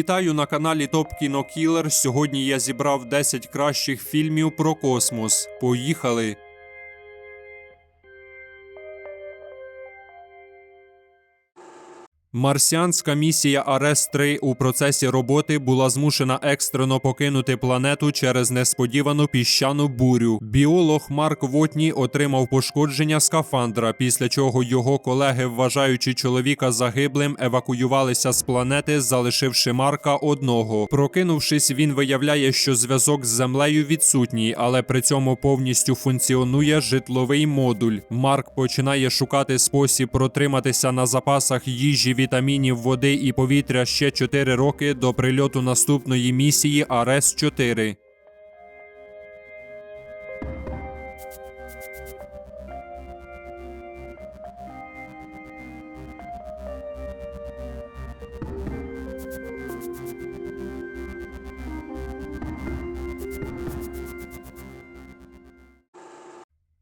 Вітаю на каналі Топ Кіно Кілер. Сьогодні я зібрав 10 кращих фільмів про космос. Поїхали! Марсіанська місія Арес 3 у процесі роботи була змушена екстрено покинути планету через несподівану піщану бурю. Біолог Марк Вотні отримав пошкодження скафандра, після чого його колеги, вважаючи чоловіка загиблим, евакуювалися з планети, залишивши Марка одного. Прокинувшись, він виявляє, що зв'язок з землею відсутній, але при цьому повністю функціонує житловий модуль. Марк починає шукати спосіб протриматися на запасах їжі, вітамінів, води і повітря ще 4 роки до прильоту наступної місії Арес 4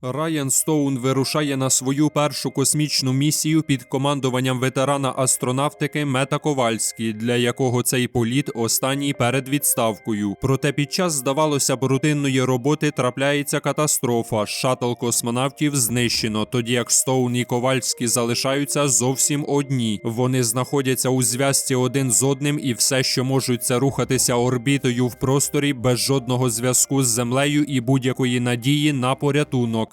Райан Стоун вирушає на свою першу космічну місію під командуванням ветерана астронавтики Мета Ковальські, для якого цей політ останній перед відставкою. Проте під час, здавалося б, рутинної роботи трапляється катастрофа. Шатл космонавтів знищено, тоді як Стоун і Ковальські залишаються зовсім одні. Вони знаходяться у зв'язці один з одним, і все, що можуть, це рухатися орбітою в просторі без жодного зв'язку з землею і будь-якої надії на порятунок.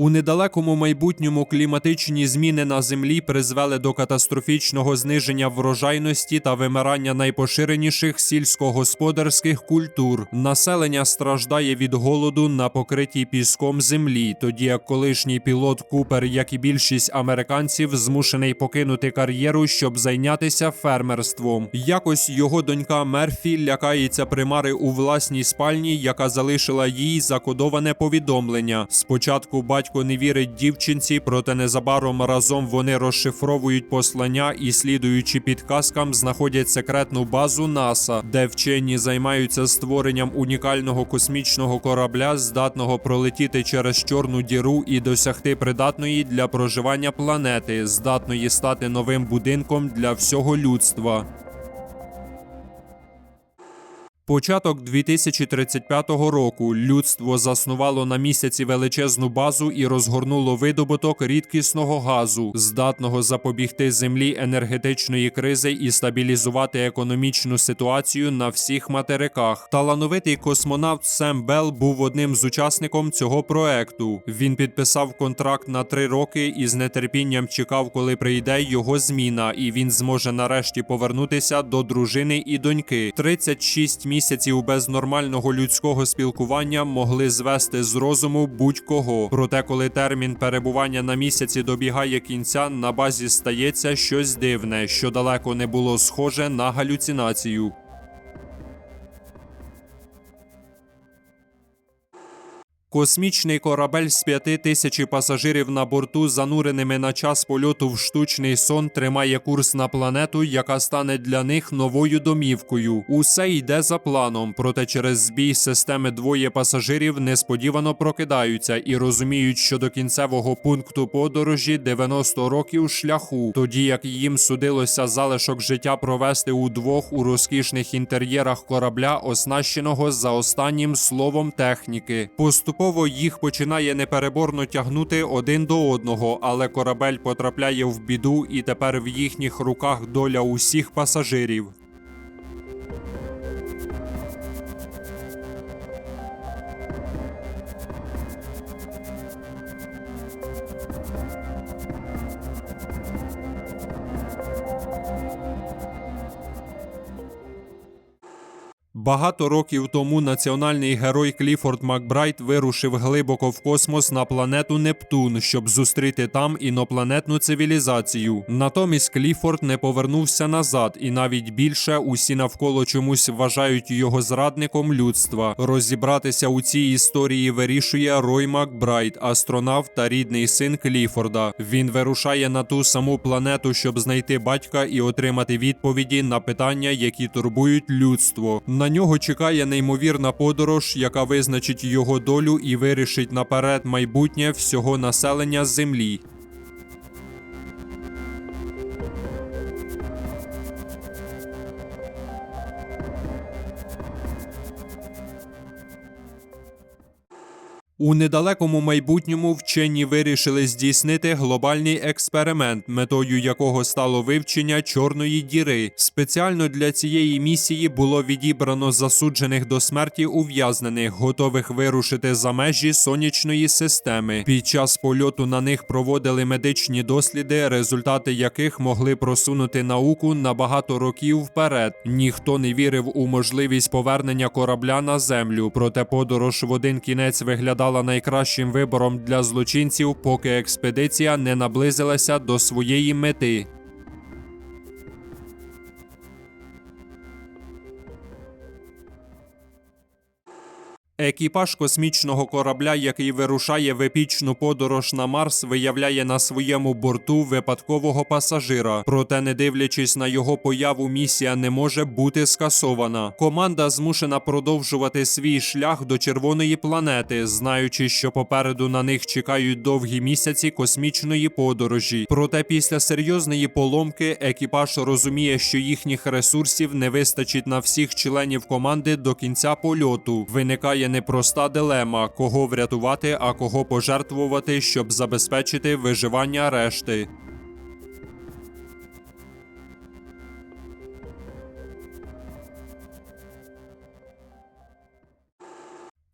У недалекому майбутньому кліматичні зміни на землі призвели до катастрофічного зниження врожайності та вимирання найпоширеніших сільськогосподарських культур. Населення страждає від голоду на покритій піском землі, тоді як колишній пілот Купер, як і більшість американців, змушений покинути кар'єру, щоб зайнятися фермерством. Якось його донька Мерфі лякається примари у власній спальні, яка залишила їй закодоване повідомлення. Спочатку батько не вірить дівчинці, проте незабаром разом вони розшифровують послання і, слідуючи підказкам, знаходять секретну базу НАСА, де вчені займаються створенням унікального космічного корабля, здатного пролетіти через чорну діру і досягти придатної для проживання планети, здатної стати новим будинком для всього людства. Початок 2035 року людство заснувало на місяці величезну базу і розгорнуло видобуток рідкісного газу, здатного запобігти землі енергетичної кризи і стабілізувати економічну ситуацію на всіх материках. Талановитий космонавт Сем Белл був одним з учасником цього проекту. Він підписав контракт на три роки і з нетерпінням чекав, коли прийде його зміна, і він зможе нарешті повернутися до дружини і доньки. 36 місяців без нормального людського спілкування могли звести з розуму будь-кого. Проте, коли термін перебування на місяці добігає кінця, на базі стається щось дивне, що далеко не було схоже на галюцинацію. Космічний корабель з п'яти тисячі пасажирів на борту, зануреними на час польоту в штучний сон, тримає курс на планету, яка стане для них новою домівкою. Усе йде за планом, проте через збій системи двоє пасажирів несподівано прокидаються і розуміють, що до кінцевого пункту подорожі 90 років шляху, тоді як їм судилося залишок життя провести удвох у розкішних інтер'єрах корабля, оснащеного за останнім словом техніки. Поступово їх починає непереборно тягнути один до одного, але корабель потрапляє в біду, і тепер в їхніх руках доля усіх пасажирів. Багато років тому національний герой Кліфорд Макбрайт вирушив глибоко в космос на планету Нептун, щоб зустріти там інопланетну цивілізацію. Натомість Кліфорд не повернувся назад, і навіть більше усі навколо чомусь вважають його зрадником людства. Розібратися у цій історії вирішує Рой Макбрайт, астронавт та рідний син Кліфорда. Він вирушає на ту саму планету, щоб знайти батька і отримати відповіді на питання, які турбують людство. На нього чекає неймовірна подорож, яка визначить його долю і вирішить наперед майбутнє всього населення Землі. У недалекому майбутньому вчені вирішили здійснити глобальний експеримент, метою якого стало вивчення чорної діри. Спеціально для цієї місії було відібрано засуджених до смерті ув'язнених, готових вирушити за межі сонячної системи. Під час польоту на них проводили медичні досліди, результати яких могли просунути науку на багато років вперед. Ніхто не вірив у можливість повернення корабля на землю, проте подорож в один кінець виглядала найкращим вибором для злочинців, поки експедиція не наблизилася до своєї мети. Екіпаж космічного корабля, який вирушає в епічну подорож на Марс, виявляє на своєму борту випадкового пасажира. Проте, не дивлячись на його появу, місія не може бути скасована. Команда змушена продовжувати свій шлях до червоної планети, знаючи, що попереду на них чекають довгі місяці космічної подорожі. Проте після серйозної поломки екіпаж розуміє, що їхніх ресурсів не вистачить на всіх членів команди до кінця польоту. Виникає непроста дилема, кого врятувати, а кого пожертвувати, щоб забезпечити виживання решти.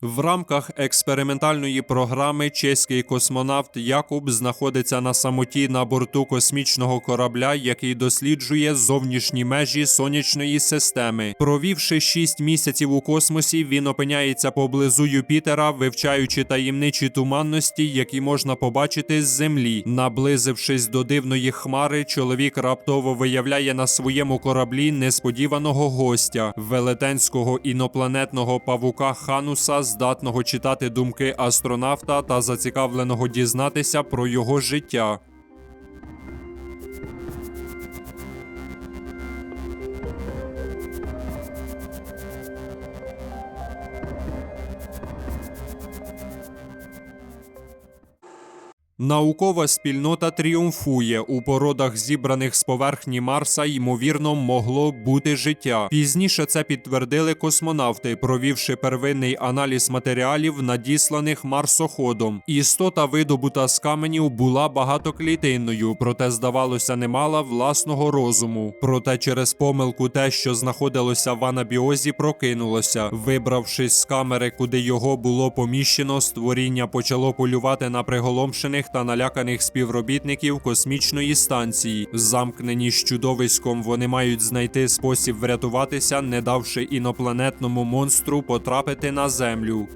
В рамках експериментальної програми чеський космонавт Якуб знаходиться на самоті на борту космічного корабля, який досліджує зовнішні межі сонячної системи. Провівши 6 місяців у космосі, він опиняється поблизу Юпітера, вивчаючи таємничі туманності, які можна побачити з землі. Наблизившись до дивної хмари, чоловік раптово виявляє на своєму кораблі несподіваного гостя велетенського інопланетного павука Хануса, здатного читати думки астронавта та зацікавленого дізнатися про його життя. Наукова спільнота тріумфує у породах, зібраних з поверхні Марса, ймовірно, могло бути життя. Пізніше це підтвердили космонавти, провівши первинний аналіз матеріалів, надісланих марсоходом. Істота, видобута з каменів, була багатоклітинною, проте здавалося, не мала власного розуму. Проте через помилку те, що знаходилося в анабіозі, прокинулося. Вибравшись з камери, куди його було поміщено, створіння почало полювати на приголомшених та наляканих співробітників космічної станції. Замкнені з чудовиськом, вони мають знайти спосіб врятуватися, не давши інопланетному монстру потрапити на землю.